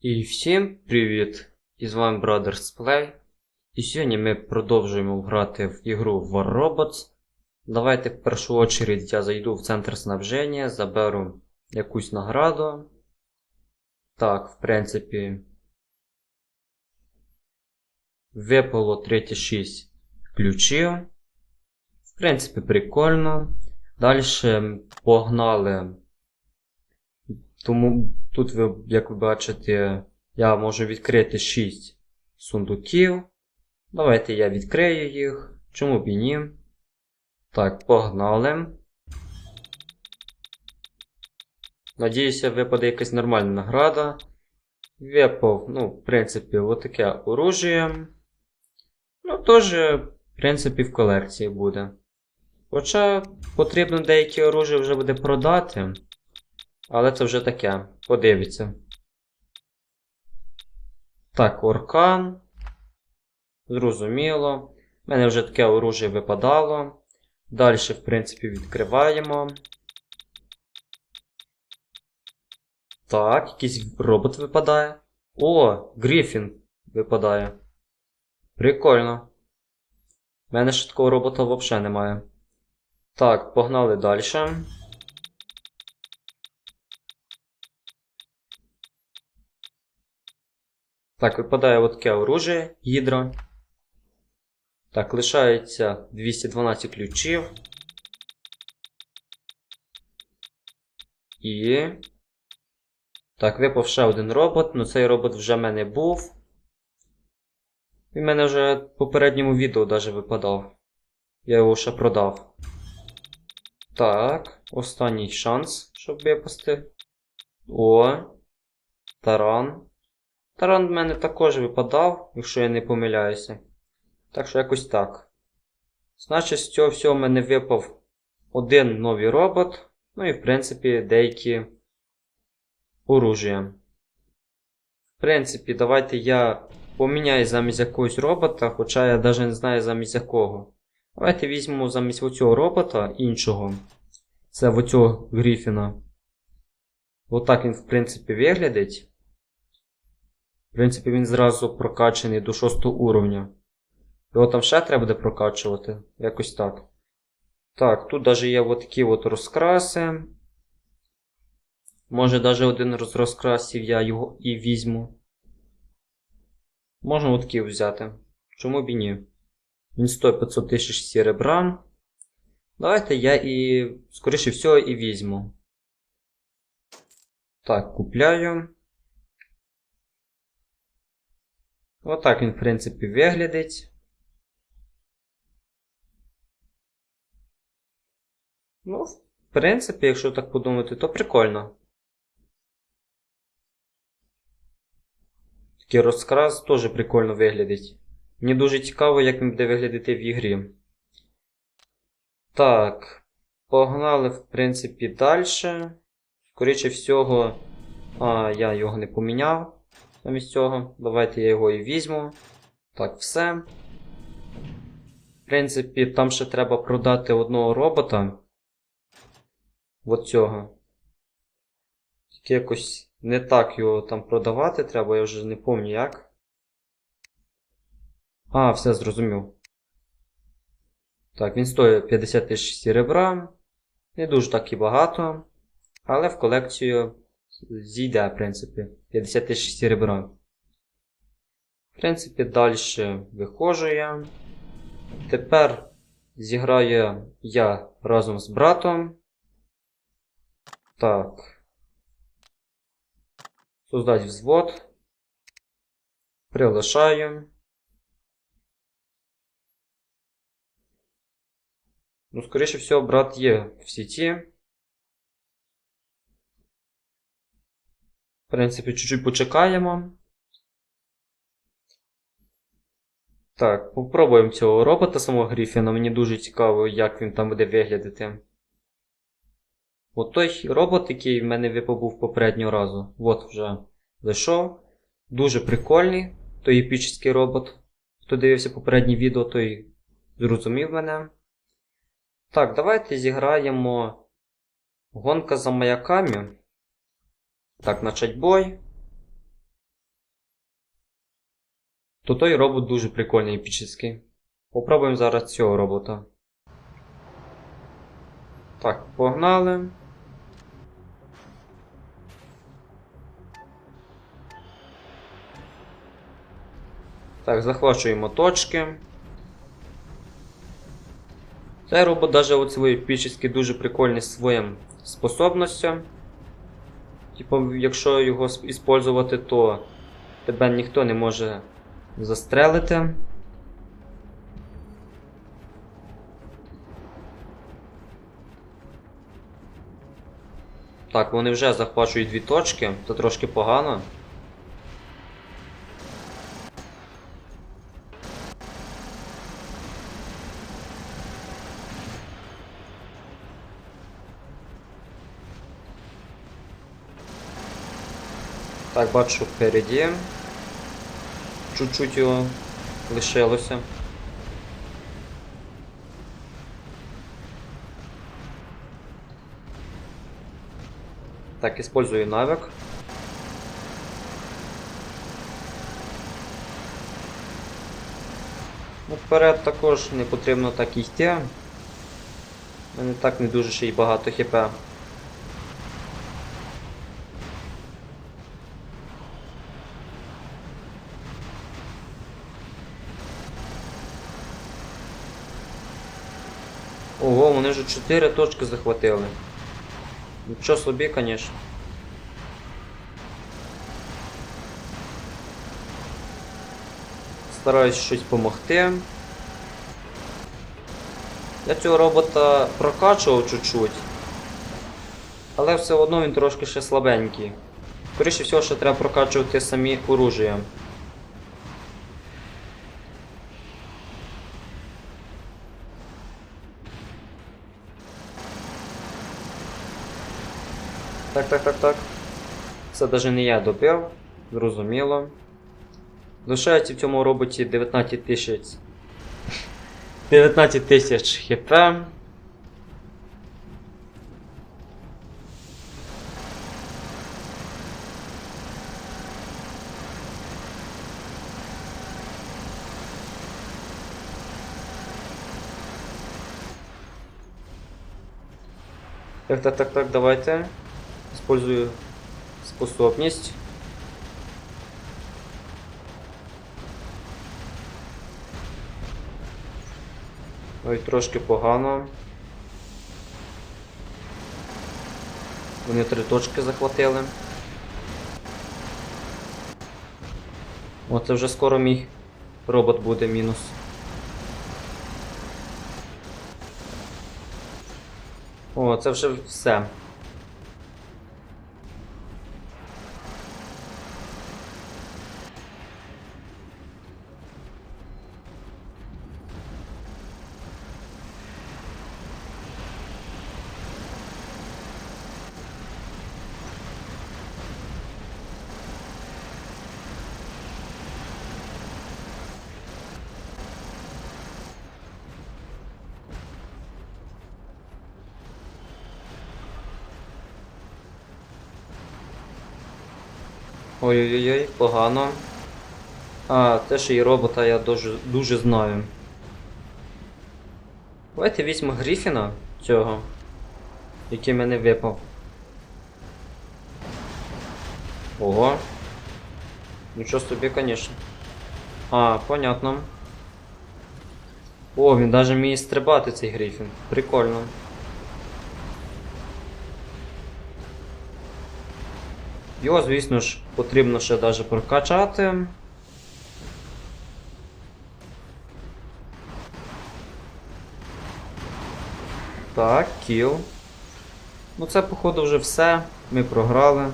І всім привіт! І з вами Brothers Play. І сьогодні ми продовжуємо грати в ігру War Robots. Давайте в першу очередь я зайду в центр снабження, заберу якусь награду. Так, в принципі. Випало 36 ключів. В принципі, прикольно. Далі погнали. Тому тут, ви, як ви бачите, я можу відкрити 6 сундуків. Давайте я відкрию їх. Чому б і ні? Так, погнали. Надіюся, випаде якась нормальна награда. Випав, ну, в принципі, отаке оружие. Ну, теж, в принципі, в колекції буде. Хоча потрібно деякі оружия вже буде продати. Але це вже таке. Подивіться. Так, оркан. Зрозуміло. У мене вже таке оружие випадало. Далі, в принципі, відкриваємо. Так, якийсь робот випадає. О, Гріфін випадає. Прикольно. У мене ще такого робота взагалі немає. Так, погнали далі. Так, випадає от таке оружие, гідро. Так, лишається 212 ключів. І. Так, випав ще один робот, ну цей робот вже в мене був. Він в мене вже в попередньому відео навіть випадав. Я його ще продав. Так, останній шанс, щоб випасти. О, таран. Таран в мене також випадав, якщо я не помиляюся. Так що якось так. Значить, з цього всього в мене випав один новий робот, ну і в принципі деякі оружия. В принципі, давайте я поміняю замість якогось робота, хоча я навіть не знаю замість якого. Давайте візьмемо замість оцього робота іншого. Це оцього Гріфіна. Отак він, в принципі, виглядить. Принципі, він зразу прокачаний до 6 уровня. Його там ще треба буде прокачувати. Якось так. Так, тут навіть є такі от розкраси. Може, навіть один з розкрасів я його і візьму. Можна от взяти. Чому б і ні? Він стоїть 500 тисяч серебра. Давайте я і, скоріше всього, і візьму. Так, купляю. Отак він, в принципі, виглядить. Ну, в принципі, якщо так подумати, то прикольно. Такий розкрас теж прикольно виглядить. Мені дуже цікаво, як він буде виглядати в ігрі. Так, погнали, в принципі, далі. Скоріше всього, а, я його не поміняв замість цього. Давайте я його і візьму. Так, все. В принципі, там ще треба продати одного робота. От цього. Тільки якось не так його там продавати треба, я вже не пам'ятаю як. А, все зрозумів. Так, він стоїть 50 тисяч серебра. Не дуже так і багато. Але в колекцію зійде, в принципі, 50 тисяч серебра. В принципі, далі виходжу я. Тепер зіграю я разом з братом. Так. Создать взвод. Приглашаю. Ну, скоріше всього, брат є в сіті. В принципі, чуть-чуть почекаємо. Так, попробуємо цього робота самого Гріфіна. Мені дуже цікаво, як він там буде виглядати. От той робот, який в мене випав попереднього разу. От вже зайшов. Дуже прикольний той епічний робот. Хто дивився попереднє відео, той зрозумів мене. Так, давайте зіграємо гонка за маяками. Так, начать бой. то той робот дуже прикольний епічний. Попробуємо зараз цього робота. Так, погнали. Так, захвачуємо точки. Цей робот навіть от свої епічні дуже прикольний своїм способностям. Типу, якщо його використовувати, то тебе ніхто не може застрелити. Так, вони вже захвачують дві точки, це трошки погано. Так, бачу впереді. Чуть-чуть його лишилося. Так, использую навик. Ну, Вперед також не потрібно так йти. У мене так не дуже ще й багато хп. Ого, вони вже 4 точки захватили. Нічого собі, конечно. Стараюсь щось допомогти. Я цього робота прокачував чуть-чуть. Але все одно він трошки ще слабенький. Скоріше всього, ще треба прокачувати самі оружія. Так, так, так, так. Це навіть не я добив, зрозуміло. Лишається в цьому роботі 19 тисяч. 19 тисяч хп. Так, так, так, так, давайте. Использую способность. Ой, трошки погано. Вони три точки захватили. О, це вже скоро мій робот буде мінус. О, це вже все. Ой-ой-ой, погано. А, те, що і робота я дуже, дуже знаю. Давайте візьмемо Гріфіна цього, який мене випав. Ого. Нічого собі, конечно. А, понятно. О, він навіть вміє стрибати цей Гріфін. Прикольно. Його, звісно ж, потрібно ще навіть прокачати. Так, кіл. Ну це, походу, вже все. Ми програли.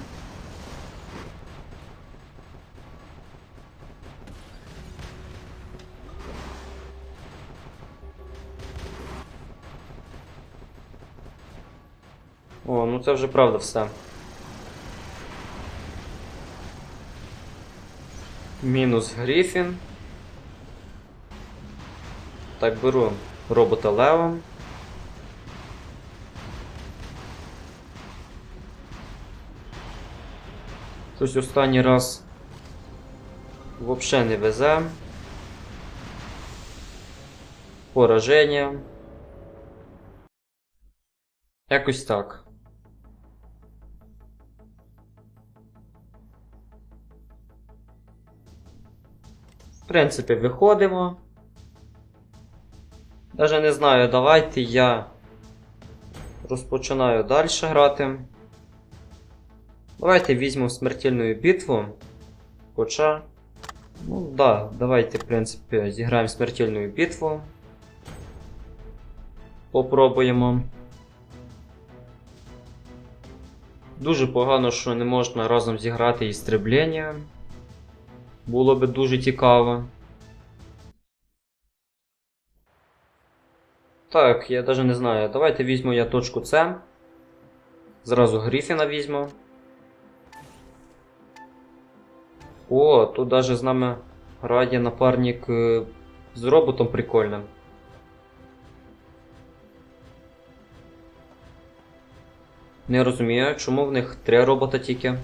О, ну це вже правда все. Мінус Гріфін. Так, беру робота Лео. Щось останній раз Вообще не везе. Пораження. Якось так. Принципі, виходимо. Даже не знаю, давайте я розпочинаю далі грати. Давайте візьмемо смертельну битву. Хоча. Ну да, давайте, в принципі, зіграємо смертельну битву. Попробуємо. Дуже погано, що не можна разом зіграти істреблення. Було би дуже цікаво. Так, я навіть не знаю. Давайте візьму я точку С. Зразу Гріфіна візьму. О, тут даже з нами грає напарник е, з роботом прикольним. Не розумію, чому в них три робота тільки.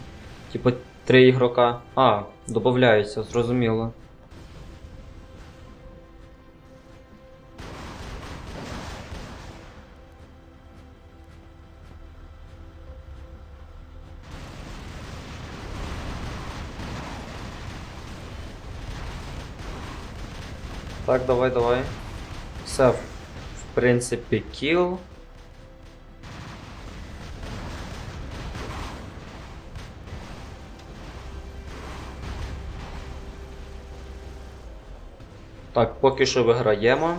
Типа три ігрока. А, додаються, зрозуміло. Так, давай, давай. Все, в принципі, кіл. Так, поки що виграємо.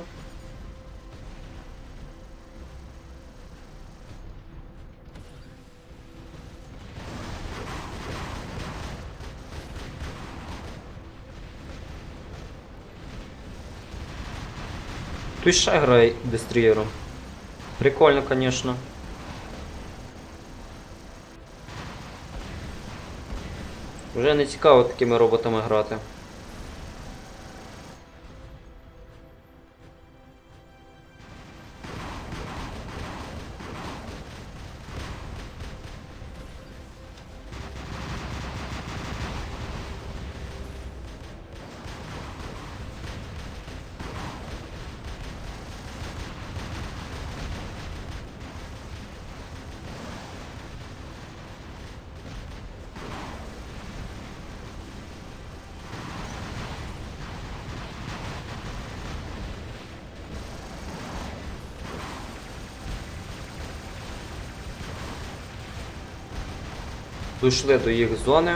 Тут ще грає дестрієром. Прикольно, конечно. Вже не цікаво такими роботами грати. Дійшли до їх зони.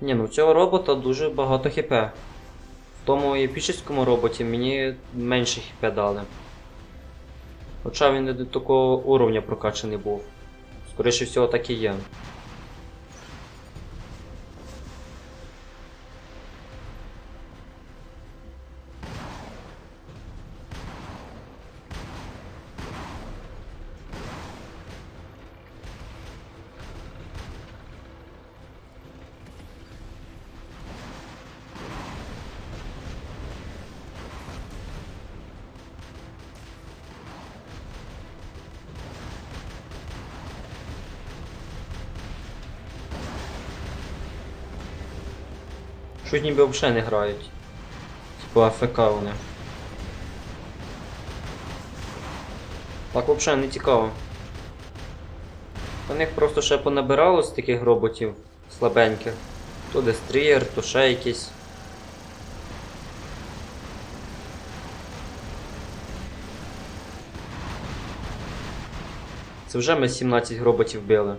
Ні, ну цього робота дуже багато хп. В тому епічному роботі мені менше хп дали. Хоча він не до такого уровня прокачаний був. Скоріше всього, так і є. Щось ніби взагалі не грають. Типу АФК вони. Так взагалі не цікаво. У них просто ще понабиралось таких роботів слабеньких. То дестрієр, то ще якісь. Це вже ми 17 роботів били.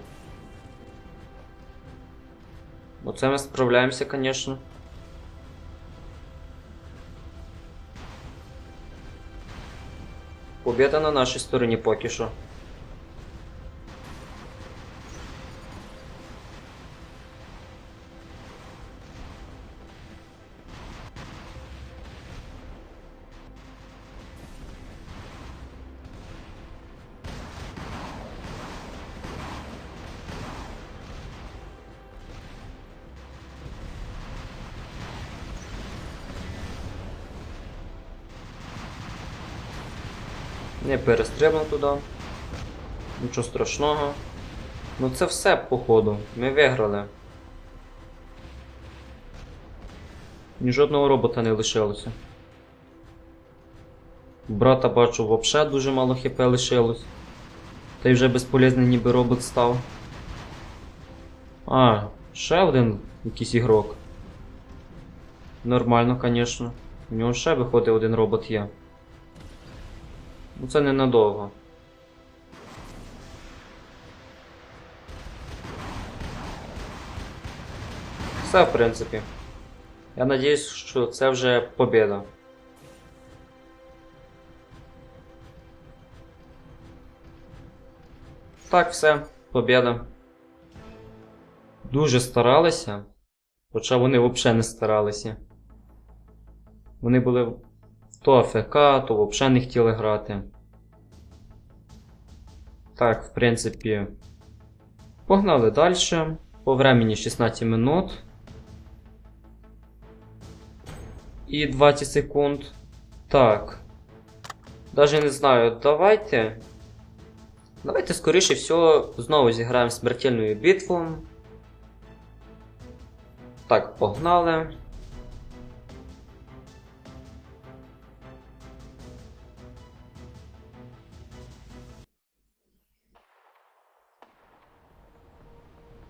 Оце ми справляємося, звісно. Побіда на нашій стороні поки що. Перестрибнув туди. Нічого страшного. Ну це все, походу. Ми виграли. Ні жодного робота не лишилося. Брата бачу вообще дуже мало хп лишилось. Та й вже безполезний ніби робот став. А, ще один якийсь ігрок. Нормально, звісно. У нього ще виходить один робот є. Ну це ненадовго. Все, в принципі. Я надіюсь, що це вже побіда. Так, все, побіда. Дуже старалися. Хоча вони взагалі не старалися. Вони були то АФК, то взагалі не хотіли грати. Так, в принципі. Погнали далі. По времені 16 минут. І 20 секунд. Так. Даже не знаю, давайте. Давайте скоріше всього знову зіграємо смертельну битву. Так, погнали.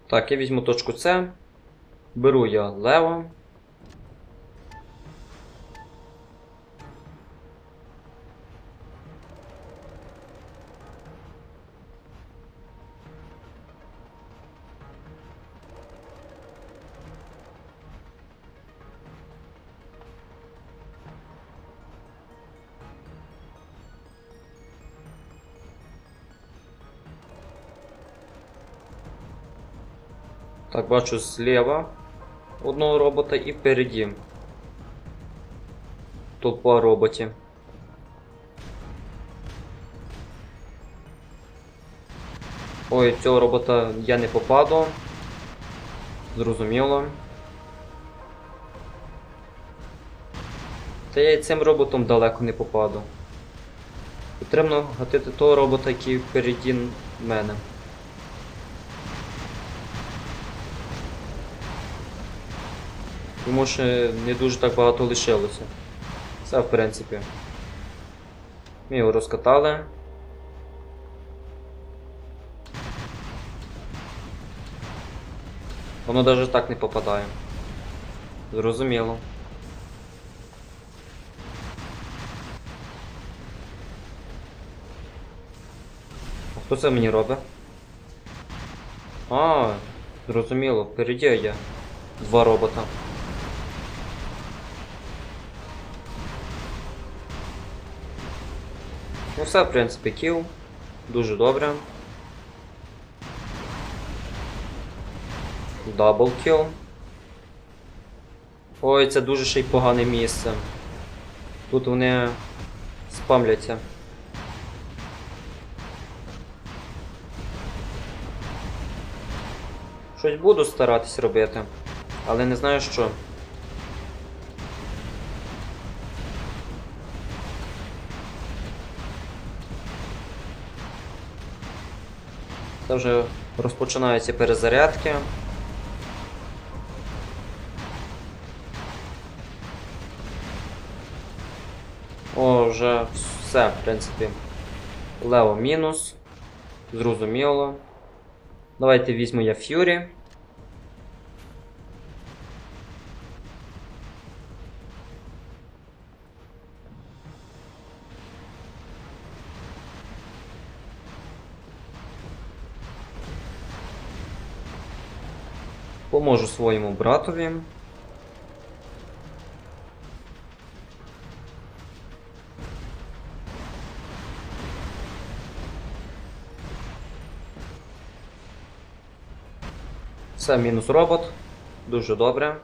Так, я візьму точку С. Беру я лево. Так, бачу зліва одного робота і впереді. Толпа роботів. Ой, цього робота я не попаду. Зрозуміло. Та я і цим роботом далеко не попаду. Потрібно гатити того робота, який впереді мене. Тому що не дуже так багато лишилося. Все, в принципі. Ми його розкатали. Воно навіть так не попадає. Зрозуміло. А хто це мені робить? А, зрозуміло, впереді є два робота. Все, в принципі, кіл. Дуже добре. Дабл кіл. Ой, це дуже ще й погане місце. Тут вони спамляться. Щось буду старатись робити, але не знаю що. Це вже розпочинаються перезарядки. О, вже все, в принципі. Лево мінус. Зрозуміло. Давайте візьму я Ф'юрі. Поможу своєму братові. Все, мінус робот. Дуже добре.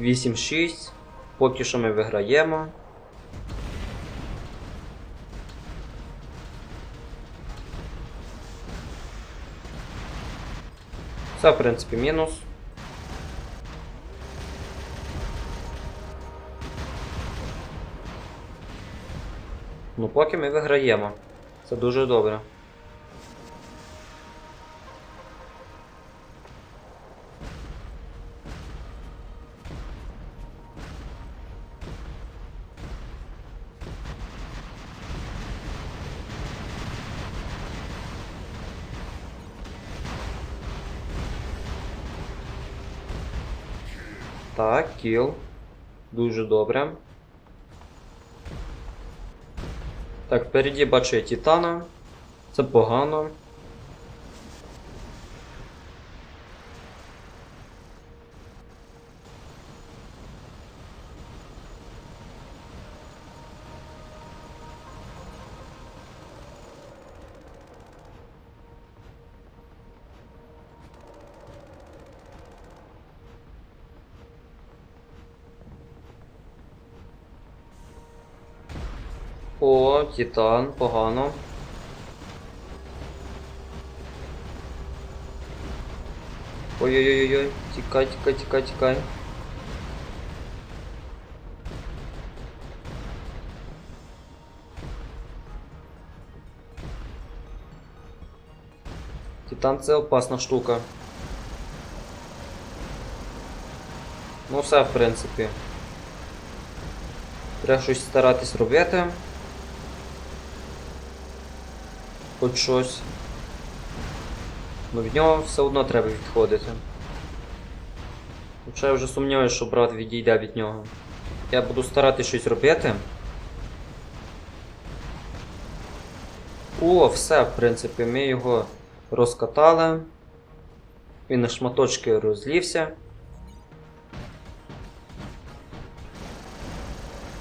8-6. Поки що ми виграємо. Це, в принципі, мінус. Ну поки ми виграємо. Це дуже добре. Так, кіл. Дуже добре. Так, впереді бачу я Титана. Це погано. О, Титан, погано. Ой-ой-ой-ой, тікай, тікай, тікай, тікай. Титан це опасна штука. Ну все, в принципі. Треба щось старатись робити. Хоч щось. Ну від нього все одно треба відходити. Хоча я вже сумніваюся, що брат відійде від нього. Я буду старатись щось робити. О, все, в принципі, ми його розкатали. Він на шматочки розлівся.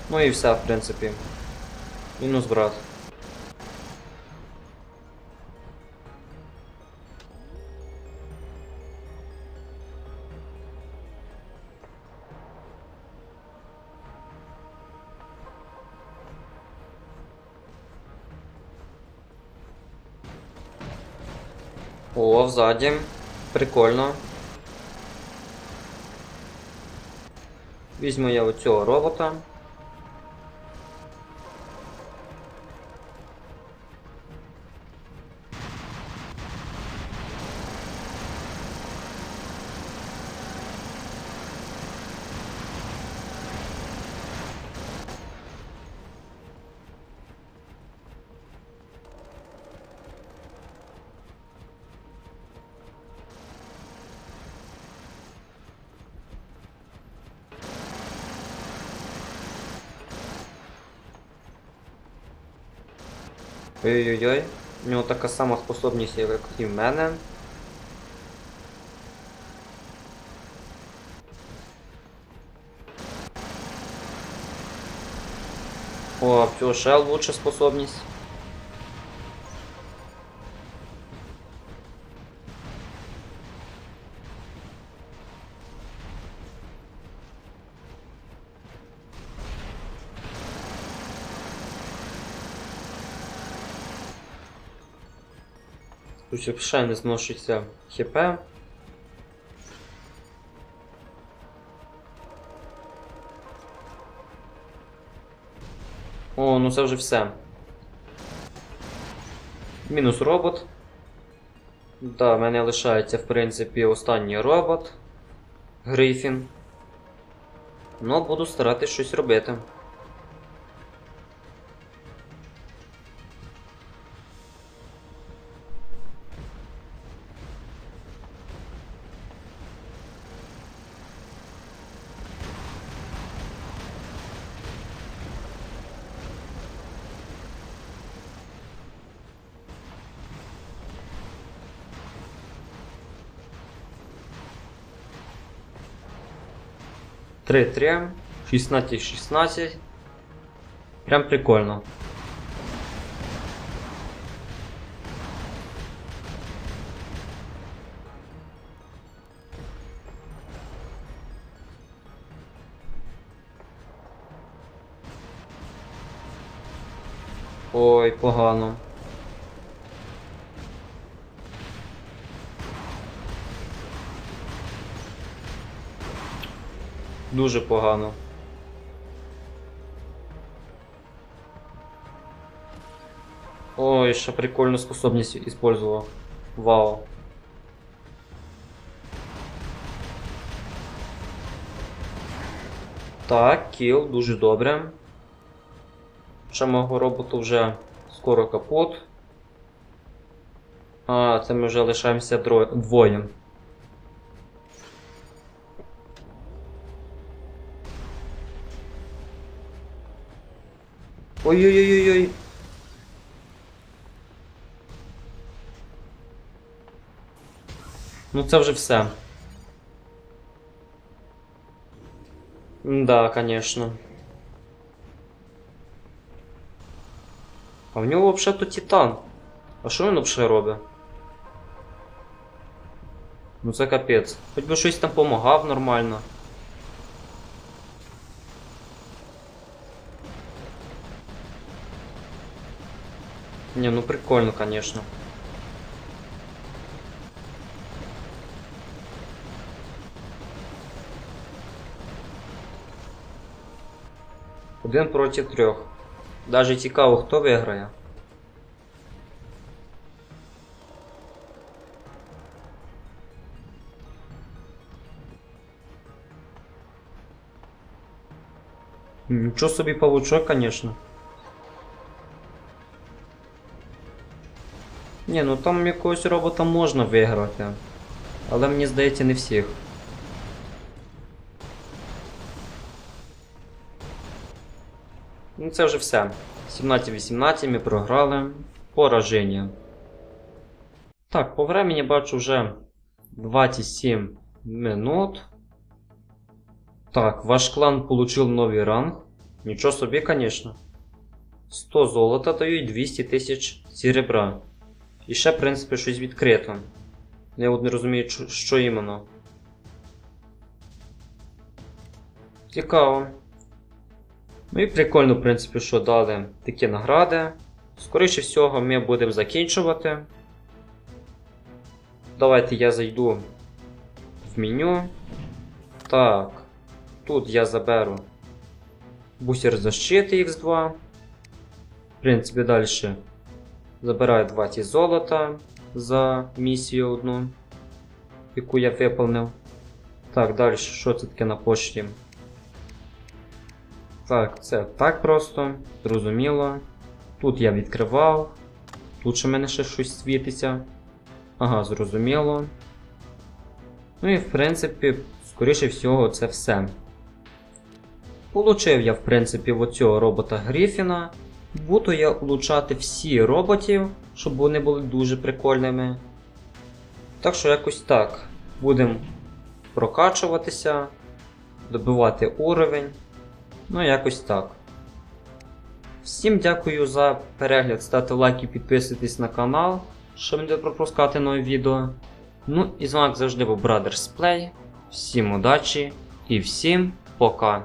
Ну і все, в принципі. Мінус брат. О, взаді. Прикольно. Візьму я оцього робота. Ой-ой-ой. У нього така сама способність, як і в мене. О, все, шел лучша способність. Тут ще не зношується хп. О, ну це вже все. Мінус робот. Да, в мене лишається, в принципі, останній робот. Грифін. Ну, буду старатись щось робити. 3 16 16 Прям прикольно. Ой, погано. Дуже погано. Ой, ще прикольну способність использував. Вау. Так, кіл, дуже добре. Ще мого роботу вже скоро капут. А, це ми вже лишаємося дро- двоє. Ой-ой-ой-ой. Ну це вже все. Да, конечно. А в нього взагалі то Титан. А що він взагалі робить? Ну це капець. Хоч би щось там помагав нормально. Не, ну прикольно, конечно. Один проти трьох. Даже цікаво, хто виграє. Нічого собі павучок, конечно. Ні, ну там якогось робота можна виграти. Але мені здається, не всіх. Ну це вже все. 17-18 ми програли. Пораження. Так, по времени бачу вже 27 минут. Так, ваш клан получил новий ранг. Нічого собі, конечно. 100 золота дають 200 тисяч серебра. І ще, в принципі, щось відкрито. Я от не розумію, що, іменно. Цікаво. Ну і прикольно, в принципі, що дали такі награди. Скоріше всього, ми будемо закінчувати. Давайте я зайду в меню. Так. Тут я заберу бусер защити X2. В принципі, далі забираю 20 золота за місію одну, яку я виповнив. Так, далі, що це таке на пошті? Так, це так просто, зрозуміло. Тут я відкривав. Тут ще в мене ще щось світиться. Ага, зрозуміло. Ну і в принципі, скоріше всього, це все. Получив я, в принципі, оцього робота Гріфіна. Буду я улучшати всі роботів, щоб вони були дуже прикольними. Так що якось так. Будемо прокачуватися, добивати уровень. Ну, якось так. Всім дякую за перегляд, ставте лайки, підписуйтесь на канал, щоб не пропускати нові відео. Ну і з вами завжди був Brothers Play. Всім удачі і всім пока!